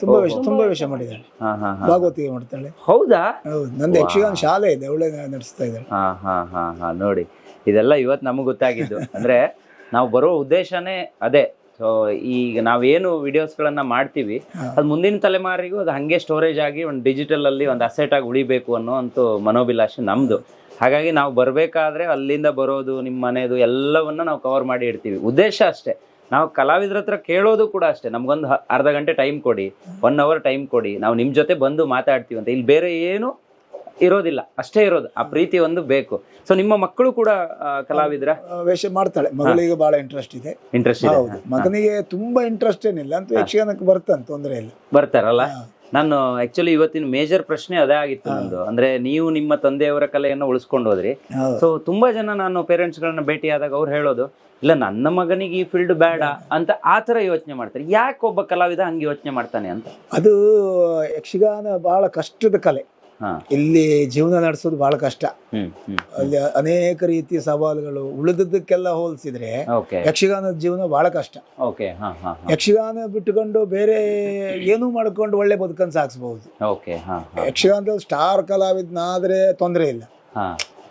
ತುಂಬಾ ವಿಷಯ ತುಂಬಾ ಮಾಡಿದ್ದಾಳೆ. ಹಾ ಹಾ ಹಾ. ಭಾಗವತಿಗೆ ಮಾಡ್ತಾಳೆ. ಹೌದಾ? ಹೌದು ನಂದು ಯಕ್ಷಗಾನ ಶಾಲೆ ಇದೆ ಒಳ್ಳೆ ನಡೆಸ್ತಾ ಇದ್ದಾಳೆ. ಹಾ ಹಾ ಹಾ ಹಾ ನೋಡಿ. ಇದೆಲ್ಲ ಇವತ್ತು ನಮಗೆ ಗೊತ್ತಾಗಿದ್ದು. ಅಂದ್ರೆ ನಾವು ಬರೋ ಉದ್ದೇಶನೇ ಅದೇ. ಸೊ ಈಗ ನಾವೇನು ವಿಡಿಯೋಸ್ಗಳನ್ನ ಮಾಡ್ತೀವಿ ಅದು ಮುಂದಿನ ತಲೆಮಾರಿಗೂ ಅದು ಹಂಗೆ ಸ್ಟೋರೇಜ್ ಆಗಿ ಒಂದು ಡಿಜಿಟಲ್ ಅಲ್ಲಿ ಒಂದು ಅಸೆಟ್ ಆಗಿ ಉಳಿಬೇಕು ಅನ್ನೋ ಅಂತೂ ಮನೋಭಿಲಾಷೆ ನಮ್ದು. ಹಾಗಾಗಿ ನಾವು ಬರಬೇಕಾದ್ರೆ ಅಲ್ಲಿಂದ ಬರೋದು ನಿಮ್ಮ ಮನೆಯದು ಎಲ್ಲವನ್ನ ನಾವು ಕವರ್ ಮಾಡಿ ಇಡ್ತೀವಿ. ಉದ್ದೇಶ ಅಷ್ಟೇ. ನಾವು ಕಲಾವಿದ್ರ ಹತ್ರ ಕೇಳೋದು ಕೂಡ ಅಷ್ಟೇ. ನಮಗೊಂದು ಅರ್ಧ ಗಂಟೆ ಟೈಮ್ ಕೊಡಿ ಒನ್ ಅವರ್ ಟೈಮ್ ಕೊಡಿ. ನಾವು ನಿಮ್ಮ ಜೊತೆ ಬಂದು ಮಾತಾಡ್ತೀವಿ ಅಂತ. ಇಲ್ಲಿ ಬೇರೆ ಏನು ಇರೋದಿಲ್ಲ. ಅಷ್ಟೇ ಇರೋದು. ಆ ಪ್ರೀತಿ ಒಂದು ಬೇಕು. ಸೊ ನಿಮ್ಮ ಮಕ್ಕಳು ಕೂಡ ಕಲಾವಿದ್ರ? ವೇಷ ಮಾಡ್ತಾಳೆ. ಮಗಳಿಗೆ ಬಹಳ ಇಂಟ್ರೆಸ್ಟ್ ಇದೆ. ಇಂಟ್ರೆಸ್ಟ್ ಮಗನಿಗೆ ತುಂಬಾ ಇಂಟ್ರೆಸ್ಟ್ ಏನಿಲ್ಲ. ಅಂತ ಯಕ್ಷಗಾನಕ್ಕೆ ಬರ್ತಾನೆ ತೊಂದರೆ ಇಲ್ಲ. ಬರ್ತಾರಲ್ಲ? ನಾನು ಆಕ್ಚುಲಿ ಇವತ್ತಿನ ಮೇಜರ್ ಪ್ರಶ್ನೆ ಅದೇ ಆಗಿತ್ತು ನಂದು ಅಂದ್ರೆ ನೀವು ನಿಮ್ಮ ತಂದೆಯವರ ಕಲೆಯನ್ನು ಉಳಿಸ್ಕೊಂಡು ಹೋದ್ರಿ. ಹೌದು. ಸೊ ತುಂಬಾ ಜನ ನಾನು ಪೇರೆಂಟ್ಸ್ ಗಳನ್ನ ಭೇಟಿಯಾದಾಗ ಅವ್ರು ಹೇಳೋದು ಇಲ್ಲ ನನ್ನ ಮಗನಿಗೆ ಈ ಫೀಲ್ಡ್ ಬೇಡ ಅಂತ ಆ ಥರ ಯೋಚನೆ ಮಾಡ್ತಾರೆ. ಯಾಕೆ ಒಬ್ಬ ಕಲಾವಿದ ಹಂಗೆ ಯೋಚನೆ ಮಾಡ್ತಾನೆ? ಅಂತ. ಅದು ಯಕ್ಷಗಾನ ಬಹಳ ಕಷ್ಟದ ಕಲೆ. ಇಲ್ಲಿ ಜೀವನ ನಡೆಸೋದು ಬಹಳ ಕಷ್ಟ. ಅಲ್ಲಿ ಅನೇಕ ರೀತಿಯ ಸವಾಲುಗಳು ಉಳಿದದ್ದಕ್ಕೆಲ್ಲ ಹೋಲಿಸಿದ್ರೆ ಯಕ್ಷಗಾನದ ಜೀವನ ಬಹಳ ಕಷ್ಟ. ಯಕ್ಷಗಾನ ಬಿಟ್ಟುಕೊಂಡು ಬೇರೆ ಏನು ಮಾಡ್ಕೊಂಡು ಒಳ್ಳೆ ಬದುಕನ್ನು ಸಾಗಿಸಬಹುದು ಯಕ್ಷಗಾನದಲ್ಲಿ ಸ್ಟಾರ್ ಕಲಾವಿದನಾದ್ರೆ ತೊಂದರೆ ಇಲ್ಲ.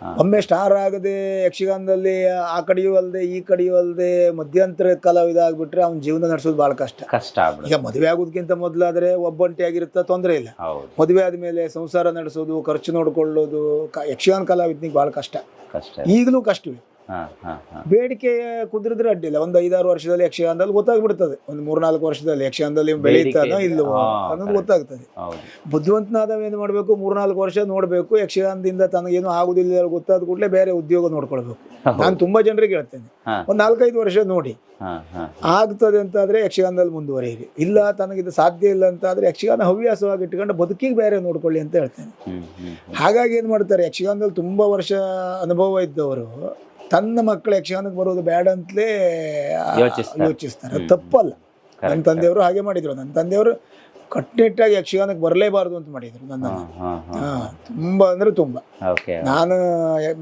ಒಮ್ಮೆ ಸ್ಟಾರ್ ಆಗದೆ ಯಕ್ಷಗಾನದಲ್ಲಿ ಆ ಕಡೆಯೂ ಅಲ್ಲದೆ ಈ ಕಡೆಯೂ ಅಲ್ಲದೆ ಮಧ್ಯಂತರ ಕಲಾವಿದ ಆಗ್ಬಿಟ್ರೆ ಅವ್ನ ಜೀವನ ನಡೆಸೋದು ಬಹಳ ಕಷ್ಟ. ಕಷ್ಟ ಈಗ ಮದುವೆ ಆಗೋದಕ್ಕಿಂತ ಮೊದಲಾದ್ರೆ ಒಬ್ಬಂಟಿಯಾಗಿರುತ್ತಾ ತೊಂದರೆ ಇಲ್ಲ. ಮದುವೆ ಆದ್ಮೇಲೆ ಸಂಸಾರ ನಡೆಸೋದು ಖರ್ಚು ನೋಡ್ಕೊಳ್ಳೋದು ಯಕ್ಷಗಾನ ಕಲಾವಿದನಿಗೆ ಬಹಳ ಕಷ್ಟ. ಕಷ್ಟ. ಈಗಲೂ ಕಷ್ಟವೇ. ಬೇಡಿಕೆ ಕುದುರಿದ್ರೆ ಅಡ್ಡಿಲ್ಲ ಒಂದು ಐದಾರು ವರ್ಷದಲ್ಲಿ ಯಕ್ಷಗಾನದಲ್ಲಿ ಗೊತ್ತಾಗ್ಬಿಡ್ತದೆ. ಒಂದು ಮೂರ್ನಾಲ್ಕು ವರ್ಷದಲ್ಲಿ ಯಕ್ಷಗಾನದಲ್ಲಿ ಬೆಳೀತಾನೋ ಬೇಡಿಕೆ ಇಲ್ಲವೋ ಅನ್ನೋದು ಗೊತ್ತಾಗ್ತದೆ. ಬುದ್ಧಿವಂತನಾದವ ಏನು ಮಾಡಬೇಕು? ಮೂರ್ನಾಲ್ಕು ವರ್ಷ ನೋಡಬೇಕು. ಯಕ್ಷಗಾನದಿಂದ ತನಗೇನು ಆಗುದಿಲ್ಲ ಗೊತ್ತಾದ ಕೂಡಲೇ ಬೇರೆ ಉದ್ಯೋಗ ನೋಡ್ಕೊಳ್ಬೇಕು. ನಾನು ತುಂಬಾ ಜನರಿಗೆ ಹೇಳ್ತೇನೆ. ಒಂದ್ ನಾಲ್ಕೈದು ವರ್ಷ ನೋಡಿ. ಆಗ್ತದೆ ಅಂತಾದ್ರೆ ಯಕ್ಷಗಾನದಲ್ಲಿ ಮುಂದುವರಿಯಿರಿ. ಇಲ್ಲ ತನಗಿದು ಸಾಧ್ಯ ಇಲ್ಲ ಅಂತಾದ್ರೆ ಯಕ್ಷಗಾನ ಹವ್ಯಾಸವಾಗಿ ಇಟ್ಕೊಂಡು ಬದುಕಿಗೆ ಬೇರೆ ನೋಡ್ಕೊಳ್ಳಿ ಅಂತ ಹೇಳ್ತೇನೆ. ಹಾಗಾಗಿ ಏನು ಮಾಡ್ತಾರೆ? ಯಕ್ಷಗಾನದಲ್ಲಿ ತುಂಬಾ ವರ್ಷ ಅನುಭವ ಇದ್ದವರು ತನ್ನ ಮಕ್ಕಳು ಯಕ್ಷಗಾನಕ್ಕೆ ಬರೋದು ಬೇಡ ಅಂತಲೇ ಯೋಚಿಸ್ತಾರೆ. ಯೋಚಿಸ್ತಾರೆ. ಅದು ತಪ್ಪಲ್ಲ. ನನ್ನ ತಂದೆಯವರು ಹಾಗೆ ಮಾಡಿದ್ರು. ನನ್ನ ತಂದೆಯವರು ಕಟ್ಟುನಿಟ್ಟಾಗಿ ಯಕ್ಷಗಾನಕ್ಕೆ ಬರಲೇಬಾರದು ಅಂತ ಮಾಡಿದ್ರು ನನ್ನ ಹಾ ತುಂಬ ಅಂದ್ರೆ ತುಂಬಾ. ಓಕೆ ನಾನು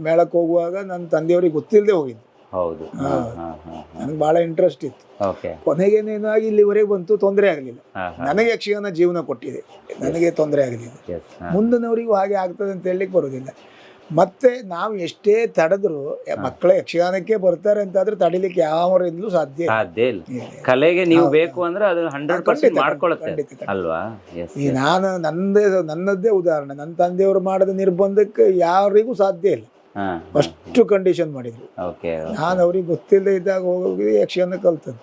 ಮೇಳಕ್ಕೆ ಹೋಗುವಾಗ ನನ್ನ ತಂದೆಯವ್ರಿಗೆ ಗೊತ್ತಿಲ್ಲದೆ ಹೋಗಿದ್ದು. ಹೌದು. ಹಾ ಹಾ ಹಾ ನನಗೆ ಬಹಳ ಇಂಟ್ರೆಸ್ಟ್ ಇತ್ತು. ಓಕೆ ಕೊನೆಗೇನೇನಾಗಿ ಇಲ್ಲಿವರೆಗೆ ಬಂತು ತೊಂದರೆ ಆಗಲಿಲ್ಲ. ಹಾ ಹಾ. ನನಗೆ ಯಕ್ಷಗಾನ ಜೀವನ ಕೊಟ್ಟಿದೆ. ನನಗೆ ತೊಂದರೆ ಆಗಲಿಲ್ಲ. ಎಸ್ ಮುಂದಿನವರಿಗೂ ಹಾಗೆ ಆಗ್ತದೆ ಅಂತ ಹೇಳಲಿಕ್ಕೆ ಬರೋದಿಲ್ಲ ಮತ್ತೆ ನಾವು ಎಷ್ಟೇ ತಡೆದ್ರು ಮಕ್ಕಳ ಯಕ್ಷಗಾನಕ್ಕೆ ಬರ್ತಾರೆ ಅಂತಾದ್ರೆ ತಡಿಲಿಕ್ಕೆ ಯಾವರಿಂದಲೂ ಸಾಧ್ಯ. ಸಾಧ್ಯ ಇಲ್ಲ. ಕಲೆಗೆ ನೀವು ಬೇಕು ಅಂದ್ರೆ ಅದು ಹಂಡ್ರೆಡ್ ಪರ್ಸೆಂಟ್ ಮಾಡ್ಕೊಳ್ಳುತ್ತೆ ಮಾಡ್ಕೊಳತ್ತೆ. ಅಲ್ವಾ? ಈ ನಾನು ನನ್ನದೇ ನನ್ನದೇ ಉದಾಹರಣೆ. ನನ್ನ ತಂದೆಯವರು ಮಾಡಿದ ನಿರ್ಬಂಧಕ್ಕೆ ಯಾರಿಗೂ ಸಾಧ್ಯ ಇಲ್ಲ. ಅಷ್ಟು ಕಂಡೀಷನ್ ಮಾಡಿದ್ರು. ನಾನು ಅವ್ರಿಗೆ ಗೊತ್ತಿಲ್ಲದೆ ಇದ್ದಾಗ ಹೋಗಿ ಯಕ್ಷಗಾನ ಕಲ್ತದ್ದು.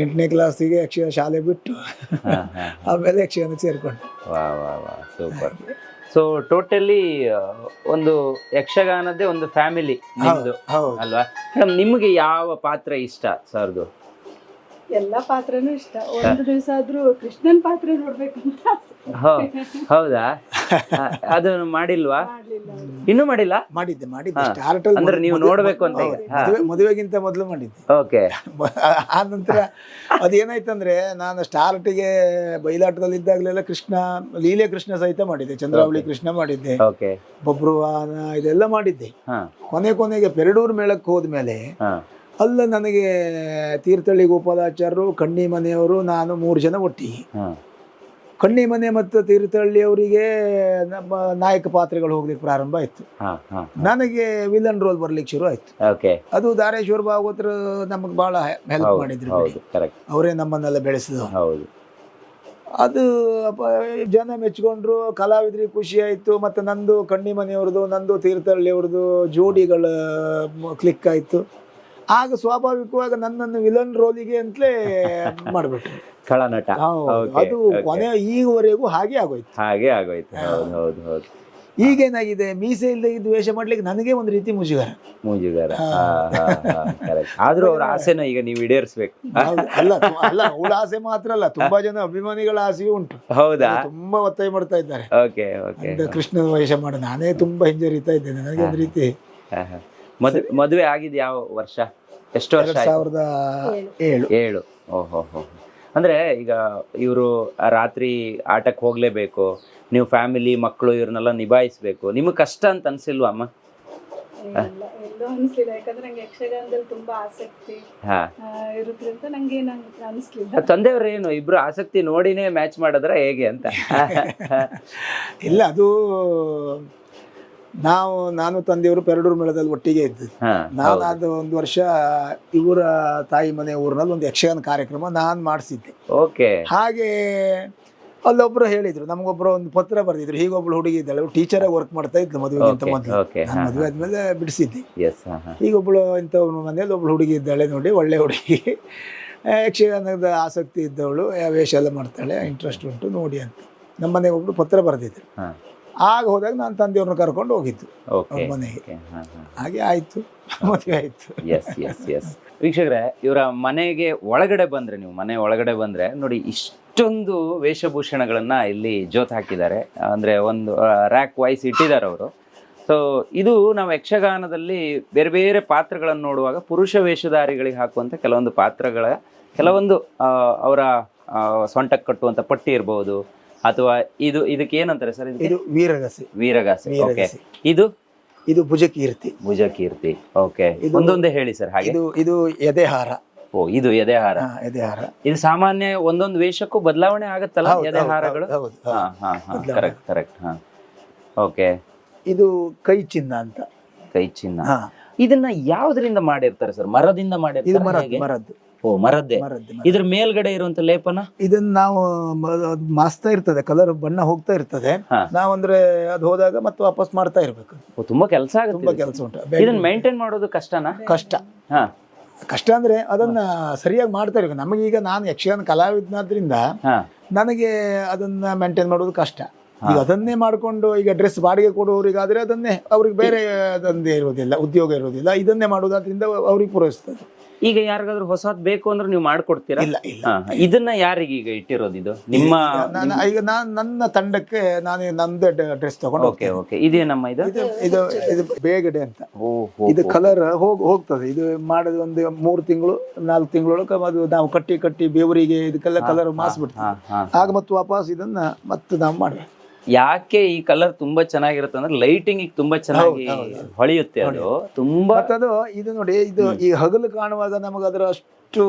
ಎಂಟನೇ ಕ್ಲಾಸಿಗೆ ಯಕ್ಷಗಾನ ಶಾಲೆ ಬಿಟ್ಟು ಆಮೇಲೆ ಯಕ್ಷಗಾನ ಸೇರ್ಕೊಂಡು. ವಾ ವಾ ವಾ. ಸೂಪರ್ ಸೊ ಟೋಟಲಿ ಒಂದು ಯಕ್ಷಗಾನದ್ದೇ ಒಂದು ಫ್ಯಾಮಿಲಿ ನಿಮ್ದು ಹೌದು ಅಲ್ವಾ? ಮೇಡಮ್ ನಿಮಗೆ ಯಾವ ಪಾತ್ರ ಇಷ್ಟ ಸರ್ದು? ಎಲ್ಲ ಪಾತ್ರನೂ ಇಷ್ಟ. ಒಂದು ದಿವಸ ಆದ್ರೂ ಕೃಷ್ಣನ್ ಪಾತ್ರ ನೋಡ್ಬೇಕಂತ. ಹೌದಾ? ಅದನ್ನು ಮಾಡಿಲ್ವಾ? ಇನ್ನೂ ಮಾಡಿಲ್ಲ? ಮಾಡಿದ್ದೆ ಮಾಡಿದ್ದೆ ಸ್ಟಾರ್ಟ್ ಅಲ್ಲಿ ಅಂದ್ರೆ ನೀವು ನೋಡ್ಬೇಕು ಅಂತ. ಮದುವೆಗಿಂತ ಮೊದಲು ಮಾಡಿದ್ದೆ. ಓಕೆ. <laughs> ಆ ನಂತರ ಅದೇನಾಯ್ತಂದ್ರೆ ನಾನು ಸ್ಟಾರ್ಟಿಗೆ ಬಯಲಾಟದಲ್ಲಿ ಇದ್ದಾಗಲೆಲ್ಲ ಕೃಷ್ಣ ಲೀಲೆ ಕೃಷ್ಣ ಸಹಿತ ಮಾಡಿದ್ದೆ. ಚಂದ್ರಾವಳಿ ಕೃಷ್ಣ ಮಾಡಿದ್ದೆ. ಓಕೆ. ಬಬ್ರುವಾನ ಇದೆಲ್ಲ ಮಾಡಿದ್ದೆ. ಕೊನೆ ಕೊನೆಗೆ ಪೆರಡೂರು ಮೇಳಕ್ಕೆ ಹೋದ್ಮೇಲೆ ಹಾ. ಅಲ್ಲ ನನಗೆ ತೀರ್ಥಹಳ್ಳಿ ಗೋಪಾಲಾಚಾರ್ಯರು ಕಣ್ಣಿ ಮನೆಯವರು ನಾನು ಮೂರು ಜನ ಒಟ್ಟಿ ಕಣ್ಣಿ ಮನೆ ಮತ್ತು ತೀರ್ಥಹಳ್ಳಿ ಅವರಿಗೆ ನಮ್ಮ ನಾಯಕ ಪಾತ್ರಗಳು ಹೋಗ್ಲಿಕ್ಕೆ ಪ್ರಾರಂಭ ಆಯ್ತು. ನನಗೆ ವಿಲನ್ ರೋಲ್ ಬರ್ಲಿಕ್ಕೆ ಶುರು ಆಯ್ತು. ಅದು ದಾರೇಶ್ವರ ಭಾಗವತರು ನಮಗೆ ಬಹಳ ಹೆಲ್ಪ್ ಮಾಡಿದ್ರು ಅವರೇ ನಮ್ಮನ್ನೆಲ್ಲ ಬೆಳೆಸಿದ್ರು ಹೌದು. ಅದು ಜನ ಮೆಚ್ಕೊಂಡ್ರು ಕಲಾವಿದರಿಗೆ ಖುಷಿ ಆಯಿತು ಮತ್ತು ನಂದು ಕಣ್ಣಿ ಮನೆಯವ್ರದ್ದು ನಂದು ತೀರ್ಥಹಳ್ಳಿ ಅವ್ರದ್ದು ಜೋಡಿಗಳ ಕ್ಲಿಕ್ ಆಯಿತು. ಆಗ ಸ್ವಾಭಾವಿಕವಾಗಿ ನನ್ನನ್ನು ವಿಲನ್ ರೋಲಿಗೆ ಅಂತಲೇ ಮಾಡ್ಬಿಟ್ಟು ಖಳನಟ ಅದು. ಕೊನೆ ಈವರೆಗೂ ಹಾಗೆ ಆಗೋಯ್ತು. ಹಾಗೆ ಆಗೋಯ್ತು. ಹೌದು ಹೌದು ಹೌದು. ಈಗೇನಾಗಿದೆ? ಮೀಸೆ ಇಲ್ಲದೆ ದ್ವೇಷ ವೇಷ ಮಾಡ್ಲಿಕ್ಕೆ ನನಗೆ ಒಂದು ರೀತಿ ಮುಜುಗರ. ಮುಜುಗರ. ಆದ್ರೂ ಅವ್ರ ಆಸೆನ ಈಗ ನೀವು ಈಡೇರಿಸ್ಬೇಕು. ಅಲ್ಲ ಅಲ್ಲ ಅವಳ ಆಸೆ ಮಾತ್ರ ಅಲ್ಲ. ತುಂಬಾ ಜನ ಅಭಿಮಾನಿಗಳ ಆಸೆಯೂ ಉಂಟು. ಹೌದಾ? ತುಂಬಾ ಒತ್ತಾಯ ಮಾಡ್ತಾ ಇದ್ದಾರೆ. ಓಕೆ ಓಕೆ ಕೃಷ್ಣನ ವೇಷ ಮಾಡ. ನಾನೇ ತುಂಬಾ ಹಿಂಜರಿತಾ ಇದ್ದೇನೆ. ನನಗೆ ಒಂದು ರೀತಿ ಮದುವೆ ಮದುವೆ ಆಗಿದ್ ಯಾವ ವರ್ಷ? ಎಷ್ಟು ವರ್ಷ ಎರಡ್ ಆಯ್ತು? ಸಾವಿರದ ಏಳು. ಏಳು ಓಹೋ ಹೋ ಅಂದ್ರೆ ಈಗ ಇವರು ರಾತ್ರಿ ಆಟಕ್ಕೆ ಹೋಗ್ಲೇಬೇಕು ನೀವು ಫ್ಯಾಮಿಲಿ ಮಕ್ಕಳು ಇವ್ರನ್ನೆಲ್ಲ ನಿಭಾಯಿಸ್ಬೇಕು. ನಿಮಗೆ ಕಷ್ಟ ಅಂತ ಅನ್ಸಿಲ್ವಾ ಅಮ್ಮ? ಇಲ್ಲ ಎಲ್ಲೂ ಅನಿಸ್ಲಿಲ್ಲ. ಯಾಕಂದ್ರೆ ನಂಗೆ ಯಕ್ಷಗಾನದಲ್ಲಿ ತುಂಬಾ ಆಸಕ್ತಿ ಹಾ. ಆ, ಇರೋದ್ರಿಂದ ನಂಗೆ ಏನು ಅನಿಸ್ಲಿಲ್ಲ. ತಂದೆಯವ್ರು ಏನು? ಇಬ್ರು ಆಸಕ್ತಿ ನೋಡಿನೇ ಮ್ಯಾಚ್ ಮಾಡಿದ್ರ ಹೇಗೆ ಅಂತ? <laughs> ಇಲ್ಲ ಅದು ನಾವು ನಾನು ತಂದೆಯವರು ಪೆರಡೂರು ಮೇಳದಲ್ಲಿ ಒಟ್ಟಿಗೆ ಇದ್ದು ನಾನು ಅದು ಒಂದು ವರ್ಷ ಇವರ ತಾಯಿ ಮನೆ ಊರಿನಲ್ಲಿ ಒಂದು ಯಕ್ಷಗಾನ ಕಾರ್ಯಕ್ರಮ ನಾನು ಮಾಡಿಸಿದ್ದೆ. ಓಕೆ. ಹಾಗೆ ಅಲ್ಲೊಬ್ರು ಹೇಳಿದ್ರು ನಮಗೊಬ್ರು ಒಂದು ಪತ್ರ ಬರೆದಿದ್ರು ಹೀಗೊಬ್ಳು ಹುಡುಗಿ ಇದ್ದಾಳೆ ಟೀಚರ್ ವರ್ಕ್ ಮಾಡ್ತಾ ಇದ್ಲು ಮದುವೆಗಿಂತ ಅಂತ ಮೊದಲು. ನಾನು ಮದುವೆ ಆದ್ಮೇಲೆ ಬಿಡಿಸಿದ್ದೆ. ಈಗೊಬ್ಳು ಇಂಥ ಮನೇಲಿ ಒಬ್ಳು ಹುಡುಗಿ ಇದ್ದಾಳೆ ನೋಡಿ ಒಳ್ಳೆ ಹುಡುಗಿ. ಯಕ್ಷಗಾನದ ಆಸಕ್ತಿ ಇದ್ದವಳು ವೇಷ ಎಲ್ಲ ಮಾಡ್ತಾಳೆ ಇಂಟ್ರೆಸ್ಟ್ ಉಂಟು ನೋಡಿ ಅಂತ. ನಮ್ಮ ಮನೆಗೆ ಒಬ್ರು ಪತ್ರ ಬರೆದಿದ್ರು. ಆಗ ಹೋದಾಗ ನಾನು ತಂದೆಯವ್ರನ್ನ ಕರ್ಕೊಂಡು ಹೋಗಿದ್ದು. ಅವ್ರ ಮನೆಗೆ. ಹಾಗೆ ಆಯ್ತು. ಮದುವೆ ಆಯ್ತು. ಎಸ್ ಎಸ್ ಎಸ್ ವೀಕ್ಷಕರೇ ಇವರ ಮನೆಗೆ ಒಳಗಡೆ ಬಂದ್ರೆ ನೀವು ಮನೆ ಒಳಗಡೆ ಬಂದ್ರೆ ನೋಡಿ ಇಷ್ಟೊಂದು ವೇಷಭೂಷಣಗಳನ್ನ ಇಲ್ಲಿ ಜೋತ್ ಹಾಕಿದ್ದಾರೆ. ಅಂದ್ರೆ ಒಂದು ರ್ಯಾಕ್ ವೈಸ್ ಇಟ್ಟಿದ್ದಾರೆ ಅವರು. ಸೊ ಇದು ನಾವು ಯಕ್ಷಗಾನದಲ್ಲಿ ಬೇರೆ ಬೇರೆ ಪಾತ್ರಗಳನ್ನು ನೋಡುವಾಗ ಪುರುಷ ವೇಷಧಾರಿಗಳಿಗೆ ಹಾಕುವಂತ ಕೆಲವೊಂದು ಪಾತ್ರಗಳ ಕೆಲವೊಂದು ಅವರ ಸೊಂಟಕ್ಕೆ ಕಟ್ಟುವಂಥ ಪಟ್ಟಿ ಇರಬಹುದು ಅಥವಾ ಇದು ಇದಕ್ಕೆ ಏನಂತಾರೆ ಸರ್ ಇದು ವೀರಗಸೆ. ವೀರಗಾಸೆ ಓಕೆ ಇದು? ಇದು ಭುಜಕೀರ್ತಿ. ಭುಜಕೀರ್ತಿ ಓಕೆ ಒಂದೊಂದೇ ಹೇಳಿ ಸರ್ ಹಾಗೆ. ಇದು ಇದು ಎದೆಹಾರ. ಓ ಇದು ಎದೆಹಾರ. ಎದೆಹಾರ. ಇದು ಸಾಮಾನ್ಯ ಒಂದೊಂದು ವೇಷಕ್ಕೂ ಬದಲಾವಣೆ ಆಗುತ್ತಲ್ಲ ಎದೆಹಾರಗಳು. ಕರೆಕ್ಟ್ ಕರೆಕ್ಟ್ ಹಾ ಓಕೆ ಇದು ಕೈ ಚಿನ್ನ ಅಂತ. ಕೈ ಚಿನ್ನ. ಇದನ್ನ ಯಾವ್ದ್ರಿಂದ ಮಾಡಿರ್ತಾರೆ ಸರ್? ಮರದಿಂದ ಮಾಡಿರ್ತಾರೆ ಮರದ್ದು. ಓ ಮರದ್ದೆ. ಮರದ್ದು ಮರ. ಇದ್ರ ಮೇಲ್ಗಡೆ ಇರುವಂತ ಲೇಪನ? ಇದನ್ನ ನಾವು ಮ- ಅದು ಮಾಸ್ತಾ ಇರ್ತದೆ ಕಲರ್ ಬಣ್ಣ ಹೋಗ್ತಾ ಇರ್ತದೆ. ಹಾ. ನಾವಂದ್ರೆ ಅದು ಹೋದಾಗ ಮತ್ತೆ ವಾಪಸ್ ಮಾಡ್ತಾ ಇರ್ಬೇಕು. ಓ, ತುಂಬಾ ಕೆಲಸ ತುಂಬಾ ಆಗುತ್ತೆ ಕೆಲಸ ಉಂಟು. ಇದನ್ನ ಮೇಂಟೈನ್ ಮಾಡೋದು ಕಷ್ಟನಾ? ಕಷ್ಟ. ಹಾ. ಕಷ್ಟ ಅಂದ್ರೆ ಅದನ್ನ ಸರಿಯಾಗಿ ಮಾಡ್ತಾ ಇರ್ಬೇಕು. ಈಗ ನಾನು ಯಕ್ಷಗಾನ ಕಲಾವಿದನಾದ್ರಿಂದ ಹಾ. ನನಗೆ ಅದನ್ನ ಮೇಂಟೈನ್ ಮಾಡೋದು ಕಷ್ಟ. ಈಗ ಅದನ್ನೇ ಮಾಡ್ಕೊಂಡು ಈಗ ಡ್ರೆಸ್ ಬಾಡಿಗೆ ಕೊಡುವವರಿಗಾದ್ರೆ ಅದನ್ನೇ ಅವ್ರಿಗೆ ಬೇರೆ ದಂಧೆ ಇರೋದಿಲ್ಲ ಉದ್ಯೋಗ ಇರೋದಿಲ್ಲ ಇದನ್ನೇ ಮಾಡೋದಾದ್ರಿಂದ ಅವ್ರಿಗೆ ಪೂರೈಸ್ತದೆ. ಈಗ ಯಾರಿಗಾದ್ರೂ ಹೊಸದ್ ಬೇಕು ಅಂದ್ರೆ ನೀವು ಮಾಡ್ಕೊಡ್ತೀರಾ? ಇಲ್ಲ. ಇದನ್ನ ಯಾರಿಗೆ ಈಗ ಇಟ್ಟಿರೋದು ಇದು? ನಿಮ್ಮ ನಾನು ಈಗ ನಾನು ನನ್ನ ತಂಡಕ್ಕೆ ನಾನು ನಂದ ಡ್ರೆಸ್ ತಗೊಂಡು ಓಕೆ ಓಕೆ. ಇದೇ ನಮ್ಮ ಇದು? ಇದು ಇದು ಇದು ಬೇಗಡೆ ಅಂತ. ಓ ಹೋ ಇದು ಕಲರ್ ಹೋಗಿ ಹೋಗ್ತದೆ. ಇದು ಮಾಡೋದು ಒಂದು ಮೂರು ತಿಂಗಳು ನಾಲ್ಕು ತಿಂಗಳೊಳಗೆ ಅದು ನಾವು ಕಟ್ಟಿ ಕಟ್ಟಿ ಬೇವರಿಗೆ ಇದಕ್ಕೆಲ್ಲ ಕಲರ್ ಮಾಸ್ಬಿಡ್ತೀವಿ ಹಾ ಹಾ. ಆಗ ಮತ್ತೆ ವಾಪಸ್ ಇದನ್ನ ಮತ್ತೆ ನಾವು ಮಾಡ್ಬೇಕು. ಯಾಕೆ ಈ ಕಲರ್ ತುಂಬಾ ಚೆನ್ನಾಗಿರುತ್ತೆ ಅಂದ್ರೆ ಲೈಟಿಂಗ್ ತುಂಬಾ ಚೆನ್ನಾಗಿ ಹೊಳೆಯುತ್ತೆ ಅದು. ತುಂಬಾ ಅದು ಇದು ನೋಡಿ ಇದು ಈ ಹಗಲು ಕಾಣುವಾಗ ನಮಗೆ ಅದರ ಅಷ್ಟು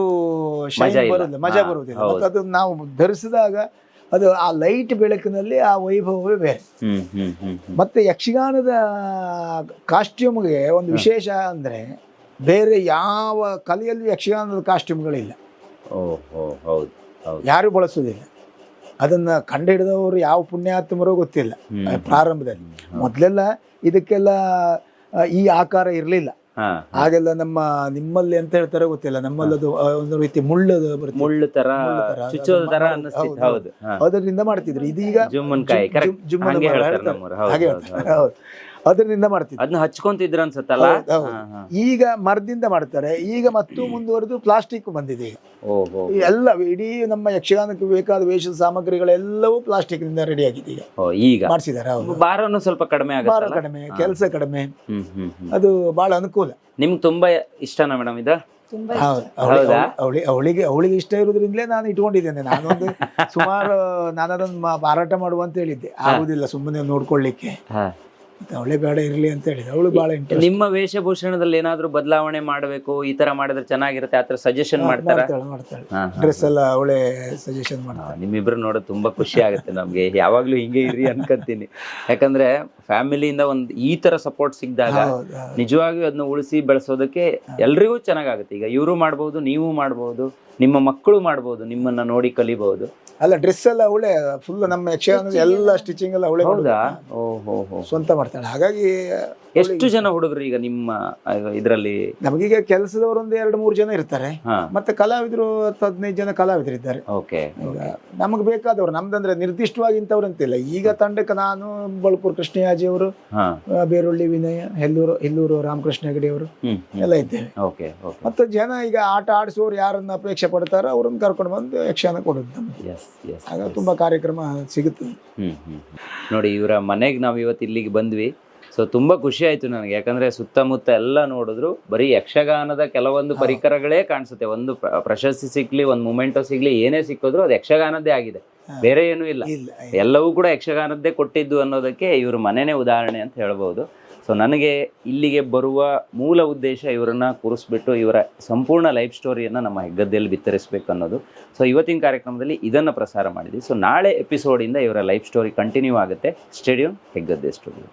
ಮಜಾ. ಬರೋದಿಲ್ಲ. ಬರುವುದಿಲ್ಲ ಮತ್ತೆ ಅದು ನಾವು ಧರಿಸಿದಾಗ ಅದು ಆ ಲೈಟ್ ಬೆಳಕಿನಲ್ಲಿ ಆ ವೈಭವವೇ ಬೇರೆ. ಮತ್ತೆ ಯಕ್ಷಗಾನದ ಕಾಸ್ಟ್ಯೂಮ್ಗೆ ಒಂದು ವಿಶೇಷ ಅಂದ್ರೆ ಬೇರೆ ಯಾವ ಕಲೆಯಲ್ಲೂ ಯಕ್ಷಗಾನದ ಕಾಸ್ಟ್ಯೂಮ್ಗಳಿಲ್ಲ ಯಾರು ಬಳಸೋದಿಲ್ಲ ಅದನ್ನ ಕಂಡುಹಿಡಿದವರು ಯಾವ ಪುಣ್ಯಾತ್ಮರೋ ಗೊತ್ತಿಲ್ಲ. ಪ್ರಾರಂಭದಲ್ಲಿ. ಮೊದಲೆಲ್ಲ ಇದಕ್ಕೆಲ್ಲ ಈ ಆಕಾರ ಇರಲಿಲ್ಲ. ಹಾಗೆಲ್ಲ ನಮ್ಮ ನಿಮ್ಮಲ್ಲಿ ಅಂತ ಹೇಳ್ತಾರೆ ಗೊತ್ತಿಲ್ಲ. ನಮ್ಮಲ್ಲಿ ಅದು ಒಂದು ರೀತಿ ಮುಳ್ಳದು ಮುಳ್ಳು ತರ. ಅದರಿಂದ ಮಾಡ್ತಿದ್ರು. ಇದೀಗ ಜುಮ್ಮನ್ ಹಾಗೆ ಹೇಳ್ತಾರೆ ಅದರಿಂದ ಮಾಡ್ತಿದ್ರು ಅದನ್ನ ಹಚ್ಕೊಂತಿದ್ರ ಅನ್ಸತ್ತಲ್ಲ? ಹೌದು, ಹೌದು. ಈಗ ಮರದಿಂದ ಮಾಡ್ತಾರೆ. ಈಗ ಮತ್ತು ಮುಂದುವರೆದು ಪ್ಲಾಸ್ಟಿಕ್ ಬಂದಿದೆ. ಈಗ ಎಲ್ಲ ಇಡೀ ನಮ್ಮ ಯಕ್ಷಗಾನಕ್ಕೆ ಬೇಕಾದ ವೇಷ ಸಾಮಗ್ರಿಗಳೆಲ್ಲವೂ ಪ್ಲಾಸ್ಟಿಕ್ನಿಂದ ರೆಡಿ ಆಗಿದೆ ಈಗ. ಓ ಈಗ? ಮಾಡಿಸಿದ್ದಾರೆ ಹೌದು. ಭಾರನು ಸ್ವಲ್ಪ ಕಡಿಮೆ ಭಾರ ಕಡಿಮೆ ಕೆಲಸ ಕಡಿಮೆ. ಹ್ಮ್ ಹ್ಮ್ ಹ್ಮ್. ಅದು ಬಹಳ ಅನುಕೂಲ. ನಿಮ್ಗೆ ತುಂಬಾ ಇಷ್ಟನಾ ಮೇಡಮ್ ಇದು? ತುಂಬಾ ಹೌದು. ಅವಳಿ- ಹೌದಾ? ಅವಳಿ ಅವಳಿಗೆ ಅವಳಿಗೆ ಇಷ್ಟ ಇರೋದ್ರಿಂದಲೇ ನಾನು ಇಟ್ಕೊಂಡಿದ್ದೇನೆ. ನಾನೊಂದು <laughs> ಸುಮಾರು ನಾನು ಅದನ್ನು ಮಾರಾಟ ಮಾಡುವ ಅಂತ ಹೇಳಿದ್ದೆ. ಆಗುದಿಲ್ಲ ಸುಮ್ಮನೆ ನೋಡ್ಕೊಳ್ಳಿಕ್ಕೆ. ಹಾ. ಮತ್ತೆ ಅವಳೇ ಬೇಡ ಇರಲಿ ಅಂತ ಹೇಳಿದ್ರು ಅವಳು ಭಾಳ ಇಂಟ್ರೆಸ್ಟ್ ನಿಮ್ಮ ವೇಷಭೂಷಣದಲ್ಲಿ ಏನಾದರೂ ಬದಲಾವಣೆ ಮಾಡಬೇಕು ಈ ತರ ಮಾಡಿದ್ರೆ ಚೆನ್ನಾಗಿರುತ್ತೆ ಆ ತರ ಸಜೆಷನ್ ಮಾಡ್ತಾರೆ? ಮಾಡ್ತಾಳೆ ಮಾಡ್ತಾಳೆ. ಹಾ, ಡ್ರೆಸ್ ಎಲ್ಲ ಅವಳೇ ಸಜೆಷನ್ ಮಾಡ್ತಾರೆ ನಿಮ್ಮಿಬ್ರು ನೋಡೋದು ತುಂಬಾ ಖುಷಿ ಆಗುತ್ತೆ ನಮಗೆ. ಯಾವಾಗ್ಲೂ ಹಿಂಗೆ ಇರಿ ಅನ್ಕೊಂತೀನಿ. ಯಾಕಂದ್ರೆ ಫ್ಯಾಮಿಲಿಯಿಂದ ಒಂದ್ ಈ ತರ ಸಪೋರ್ಟ್ ಸಿಕ್ಕಿದಾಗ. ನಿಜವಾಗಿಯೂ ಅದನ್ನ ಉಳಿಸಿ ಬೆಳೆಸೋದಕ್ಕೆ ಎಲ್ರಿಗೂ ಚೆನ್ನಾಗಾಗುತ್ತೆ. ಈಗ ಇವರು ಮಾಡ್ಬೋದು ನೀವು ಮಾಡ್ಬೋದು ನಿಮ್ಮ ಮಕ್ಕಳು ಮಾಡ್ಬೋದು ನಿಮ್ಮನ್ನ ನೋಡಿ ಕಲಿಬಹುದು ಅಲ್ಲ ಡ್ರೆಸ್ ಎಲ್ಲ ಅವಳೆ ಫುಲ್ ನಮ್ಮ ಯಕ್ಷಗಾನ ಎಲ್ಲ ಸ್ಟಿಚಿಂಗ್ ಎಲ್ಲ ಅವಳೆ ಹೌದಾ? ಓ ಹೋ ಹೋ. ಸ್ವಂತ ಮಾಡ್ತಾಳೆ. ಹಾಗಾಗಿ ಎಷ್ಟು ಜನ ಹುಡುಗರು ಈಗ ನಿಮ್ಮ ಇದರಲ್ಲಿ? ನಮಗೀಗ ಕೆಲಸದವರು ಒಂದು ಎರಡು ಮೂರು ಜನ ಇರ್ತಾರೆ. ಮತ್ತೆ ಕಲಾವಿದರು ಹತ್ತು ಹದಿನೈದು ಜನ ಕಲಾವಿದರು ಇದ್ದಾರೆ. ಓಕೆ. ನಮಗೆ ಬೇಕಾದವರು ನಮ್ದಂದ್ರೆ ನಿರ್ದಿಷ್ಟವಾಗಿ ಇಂಥವ್ರು ಅಂತಿಲ್ಲ. ಈಗ ತಂಡಕ್ಕೆ ನಾನು ಬಳಪುರ್ ಕೃಷ್ಣಯಾಜಿ ಅವರು ಬೇರುಳ್ಳಿ ವಿನಯ ಹೆಲ್ಲೂರು ಹೆಲ್ಲೂರು ರಾಮಕೃಷ್ಣ ಹೆಗಡೆ ಅವರು ಎಲ್ಲ ಇದ್ದೇವೆ. ಮತ್ತೆ ಜನ ಈಗ ಆಟ ಆಡಿಸೋರು ಯಾರನ್ನ ಅಪೇಕ್ಷೆ ಪಡ್ತಾರೋ ಅವ್ರನ್ನ ಕರ್ಕೊಂಡು ಬಂದು ಯಕ್ಷಗಾನ ಕೊಡುದು ನಮ್ಗೆ. ಆಗ ತುಂಬಾ ಕಾರ್ಯಕ್ರಮ ಸಿಗುತ್ತದೆ. ಹ್ಮ್ ಹ್ಮ್. ನೋಡಿ ಇವರ ಮನೆಗೆ ನಾವು ಇವತ್ತು ಇಲ್ಲಿಗೆ ಬಂದ್ವಿ. ಸೊ ತುಂಬಾ ಖುಷಿ ಆಯ್ತು ನನಗೆ. ಯಾಕಂದ್ರೆ ಸುತ್ತಮುತ್ತ ಎಲ್ಲ ನೋಡಿದ್ರು ಬರೀ ಯಕ್ಷಗಾನದ ಕೆಲವೊಂದು ಪರಿಕರಗಳೇ ಕಾಣಿಸುತ್ತೆ. ಒಂದು ಪ್ರಶಸ್ತಿ ಸಿಗ್ಲಿ ಒಂದು ಮೊಮೆಂಟೋ ಸಿಗ್ಲಿ ಏನೇ ಸಿಕ್ಕಿದ್ರು ಅದು ಯಕ್ಷಗಾನದ್ದೇ ಆಗಿದೆ. ಬೇರೆ ಏನೂ ಇಲ್ಲ. ಎಲ್ಲವೂ ಕೂಡ ಯಕ್ಷಗಾನದ್ದೇ ಕೊಟ್ಟಿದ್ದು ಅನ್ನೋದಕ್ಕೆ ಇವರು ಮನೆನೇ ಉದಾಹರಣೆ ಅಂತ ಹೇಳ್ಬೋದು. ಸೊ ನನಗೆ ಇಲ್ಲಿಗೆ ಬರುವ ಮೂಲ ಉದ್ದೇಶ ಇವರನ್ನ ಕೂರಿಸ್ಬಿಟ್ಟು ಇವರ ಸಂಪೂರ್ಣ ಲೈಫ್ ಸ್ಟೋರಿಯನ್ನು ನಮ್ಮ ಹೆಗ್ಗದ್ದೆಯಲ್ಲಿ ಬಿತ್ತರಿಸಬೇಕು ಅನ್ನೋದು. ಸೊ ಇವತ್ತಿನ ಕಾರ್ಯಕ್ರಮದಲ್ಲಿ ಇದನ್ನು ಪ್ರಸಾರ ಮಾಡಿದ್ವಿ. ಸೊ ನಾಳೆ ಎಪಿಸೋಡಿಂದ ಇವರ ಲೈಫ್ ಸ್ಟೋರಿ ಕಂಟಿನ್ಯೂ ಆಗುತ್ತೆ. Stadium Heggadde studio.